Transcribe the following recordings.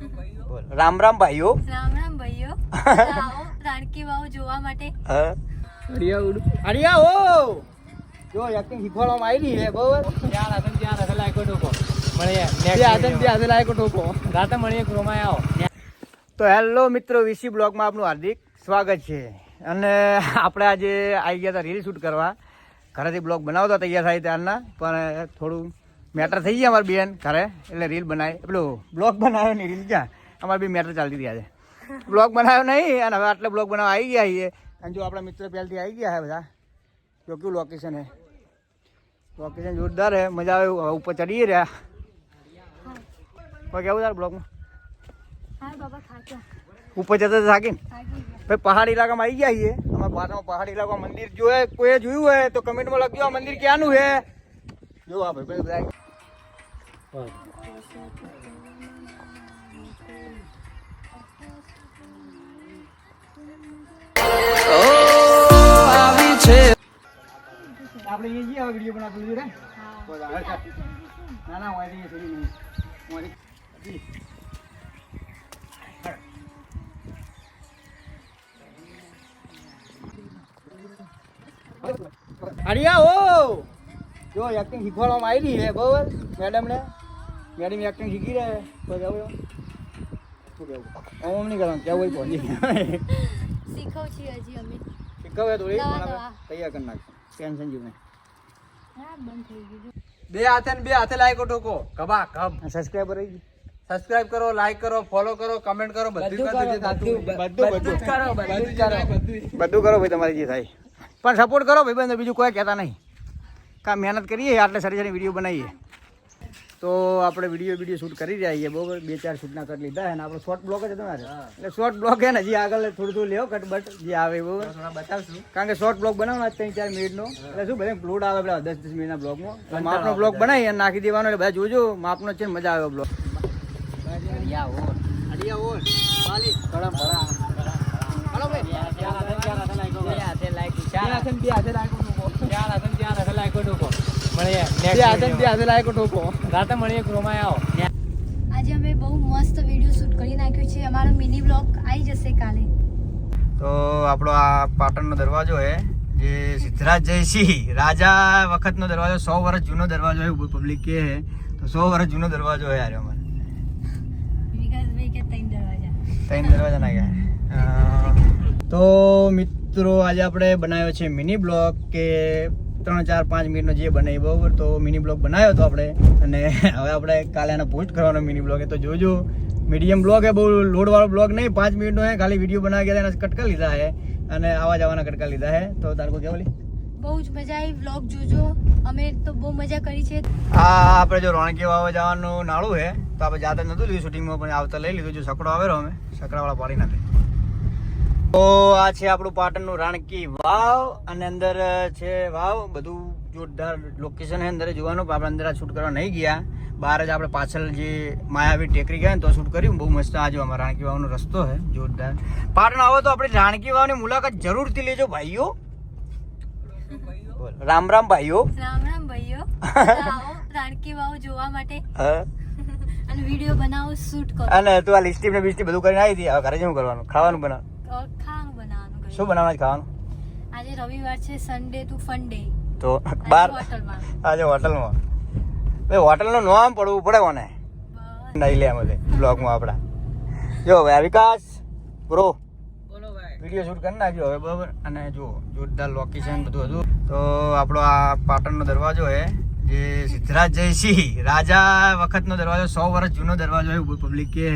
બોલ. રામ રામ ભાઈઓ. રામ રામ ભાઈઓ. આવો રાણકી વાવ જોવા માટે. હા. અડિયા ઓ જો એક્ટિંગ શીખવાડવામાં આવી છે બરોબર? ત્યાં રાતન ત્યાં રાતે લાયકો ટોકો મળીએ બે હાથે ત્યાં હાથે લાયકો ટોકો રાતે મળીએ ક્રોમાય આવો. તો હેલો મિત્રો વીસી બ્લોગમાં આપનું હાર્દિક સ્વાગત છે. અને આપણે આજે આવી ગયા હતા રીલ શૂટ કરવા. ઘરેથી બ્લોગ બનાવતા તૈયાર થાય ત્યારના પણ થોડું મેટર થઈ ગયા અમારી બેન ઘરે. એટલે રીલ બનાવી. પેલું બ્લોગ બનાવ્યો નહીં રીલ ક્યાં? અમારે બી મેટર ચાલતી રહ્યા છે બ્લોગ બનાવ્યો નહીં અને હવે આટલે બ્લોગ બનાવવા આવી ગયા છીએ. અને જો આપણા મિત્ર પહેલથી આવી ગયા છે બધા જો કેવું લોકેશન છે? લોકેશન જોરદાર છે મજા આવે એવું. હવે ઉપર ચડીએ રહ્યા. કોઈ કેવું તાર બ્લોગમાં હા બાબા ખાચા ઉપર જતા થાકીને? થાકી ગયા. ભાઈ પહાડી ઇલાકામાં આવી ગયા છીએ. અમારા પાટણમાં પહાડી ઇલાકામાં મંદિર જોયે કોઈએ જોયું હોય તો કમેન્ટમાં લખજો આ મંદિર ક્યાંનું છે? જો આ ભાઈ બધા આપણે એ ના ના હું આવી થોડી નહીં હું ઓ જો એક્ટિંગ શીખવાડવામાં આવી છે બરોબર મેડમને મેડમ એક્ટિંગ શીખી રહ્યા તો કેવું શું હું ઓમ નહીં કરવાનું કેવું હોય પહોંચી શીખવ છીએ હજી અમે. શીખવે નવા. તૈયાર કરી નાખશું. ટેન્શન જેવું ગયું બે હાથે ને બે હાથે લાયકો ટોકો કબા કબ સબસ્ક્રાઈબર રહી ગઈ. સબસ્ક્રાઇબ કરો લાઈક કરો ફોલો કરો કમેન્ટ કરો બધું કરો. બધું બધું કરો બધું કરો. બધું બધું કરો ભાઈ તમારી જે થાય. પણ સપોર્ટ કરો ભાઈ બંધ બીજું કોઈ કહેતા નહીં. કાં મહેનત કરીએ આટલે સારી સારી વીડિયો બનાવીએ? તો આપણે વીડિયો વીડિયો શૂટ કરી રહ્યા છીએ બરોબર? બે ચાર શૂટના કટ લીધા છે ને આપણો શોર્ટ બ્લોક જ હતો મારે એટલે શોર્ટ બ્લોક છે ને હજી આગળ થોડું થોડું લેવો કટ બટ જે આવે એવું બરોબર? બતાવશું. કારણ કે શોર્ટ બ્લોક બનાવવાનો ત્રણ ચાર મિનિટનો. એટલે શું બધા લોડ આવે પેલા દસ દસ મિનિટના બ્લોકમાં એટલે માપનો બ્લોક બનાવી અને નાખી દેવાનો એટલે બધા જોજો માપનો છે મજા આવે બ્લોક અડિયા ઓ પાલી કડમ ભરા. હાલો ભાઈ. ત્યાં રાતે ને ત્યાં રાતે લાયકો કરો. બે હાથે ને બે હાથે લાયકો ટોકો ત્યાં રાતે ને ત્યાં રાતે લાયકો ટોકો મળીએ. બે હાથે ને બે લાયકો ટોકો રાતે મળીએ ક્રોમાય આવો. આજે અમે બહુ મસ્ત વીડિયો શૂટ કરી નાખ્યો છે. અમારો મિની બ્લોગ આવી જશે કાલે. તો આપણો આ પાટણનો દરવાજો છે જે સિદ્ધરાજ જયસિંહ રાજા વખતનો દરવાજો સો વર્ષ જૂનો દરવાજો છે પબ્લિક કે છે તો સો વર્ષ જૂનો દરવાજો છે યાર અમારે. વિકાસભાઈ કે ત્રણ દરવાજા. ત્રણ દરવાજા ના ગયા તો મિત્રો આજે આપણે બનાવ્યો છે મિની બ્લોગ કે ત્રણ ચાર પાંચ મિનિટનો જે બને એ બરાબર? તો મિની બ્લોગ બનાવ્યો હતો આપણે. અને હવે આપણે કાલે એને પોસ્ટ કરવાનો મિની બ્લોગ તો જોજો મીડિયમ બ્લોગ એ બહુ લોડવાળો બ્લોગ નહીં. પાંચ મિનિટનો હે ખાલી વીડિયો બનાવી ગયા એના કટકા લીધા છે અને આવા જવાના કટકા લીધા છે તો તારે કોઈ કેવલી બહુ જ મજા આવી. વ્લોગ જોજો. અમે તો બહુ મજા કરી છે. આ આપણે જો રોણકી વાવા જવાનું નાળું છે તો આપણે જાતે નતું લીધું શૂટિંગમાં પણ આવતા લઈ લીધું. જો સકડો આવેલો અમે. સકડાવાળા પાડી નાખે. તો આ છે આપણું પાટણનું રાણકી વાવ અને અંદર છે વાવ. બધું જોરદાર લોકેશન છે અંદર જોવાનું. પણ આપણે અંદર આ શૂટ કરવા નહીં ગયા. બહાર જ આપણે પાછળ જે માયાવી ટેકરી ગયા ને તો શૂટ કર્યું. બહુ મસ્ત આ જો અમારા રાણકી વાવનો રસ્તો છે જોરદાર. પાટણ આવો તો આપણે રાણકી વાવની મુલાકાત જરૂરથી લેજો ભાઈઓ. રામ રામ ભાઈઓ. રામ રામ ભાઈઓ. રાણકી વાવ જોવા માટે. અને વીડિયો બનાવો શૂટ કરો. અને તું આ લિસ્ટી ને બિસ્ટી બધું કરીને આવી હતી. હવે ઘરે શું કરવાનું? ખાવાનું બનાવ. શું. બનાવવાનું છે ખાવાનું? આજે રવિવાર છે સન્ડે ટુ ફંડે તો બાર આજે હોટલમાં. ભાઈ હોટલનું નામ પડવું પડે મને. નહીં લે અમે બ્લોગમાં આપણા. જો હવે વિકાસ બ્રો બોલો ભાઈ. વીડિયો શૂટ કરી નાખ્યો હવે બરાબર? અને જો જોરદાર લોકેશન બધું હતું. તો આપણો આ પાટણનો દરવાજો છે જે સિદ્ધરાજ જયસિંહ રાજા વખતનો દરવાજો સો વર્ષ જૂનો દરવાજો હોય પબ્લિક કે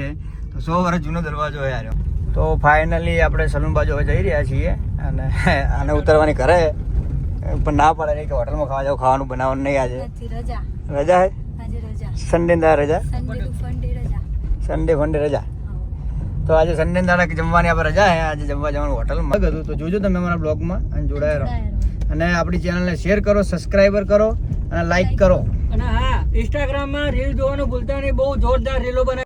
તો સો વર્ષ જૂનો દરવાજો હોય યાર તો ફાઇનલી આપણે સલૂન બાજુ હવે જઈ રહ્યા છીએ અને આને ઉતરવાની કરે પણ ના પડે નહીં કે હોટલમાં ખાવા જાવ ખાવાનું બનાવવાનું નહીં આજે. રજા. રજા હે? સન્ડે દા રજા? સન્ડે ફંડે રજા. તો આજે સન્ડે દાડા જમવાની આપણે રજા છે આજે જમવા જવાનું હોટલમાં. હતું તો જોજો તમે અમારા બ્લોગમાં અને જોડાયા રહો. અને આપણી ચેનલને શેર કરો સબસ્ક્રાઈબર કરો અને લાઈક કરો. અને હા ઇન્સ્ટાગ્રામમાં રીલ જોવાનું ભૂલતા નહીં. બહુ જોરદાર રીલો બનાવી